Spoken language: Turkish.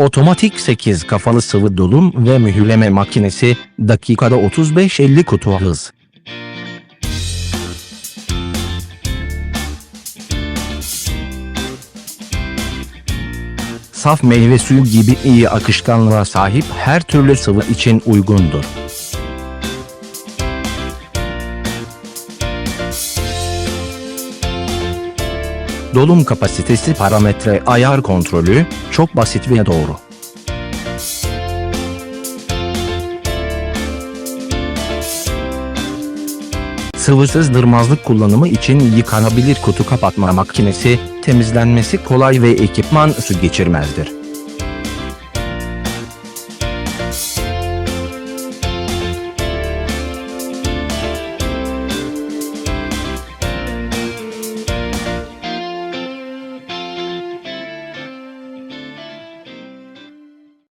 Otomatik 8 kafalı sıvı dolum ve mühürleme makinesi, dakikada 35-50 kutu hız. Saf meyve suyu gibi iyi akışkanlığa sahip her türlü sıvı için uygundur. Dolum kapasitesi parametre ayar kontrolü çok basit ve doğru. Sıvısız dırmazlık kullanımı için yıkanabilir kutu kapatma makinesi, temizlenmesi kolay ve ekipman su geçirmezdir.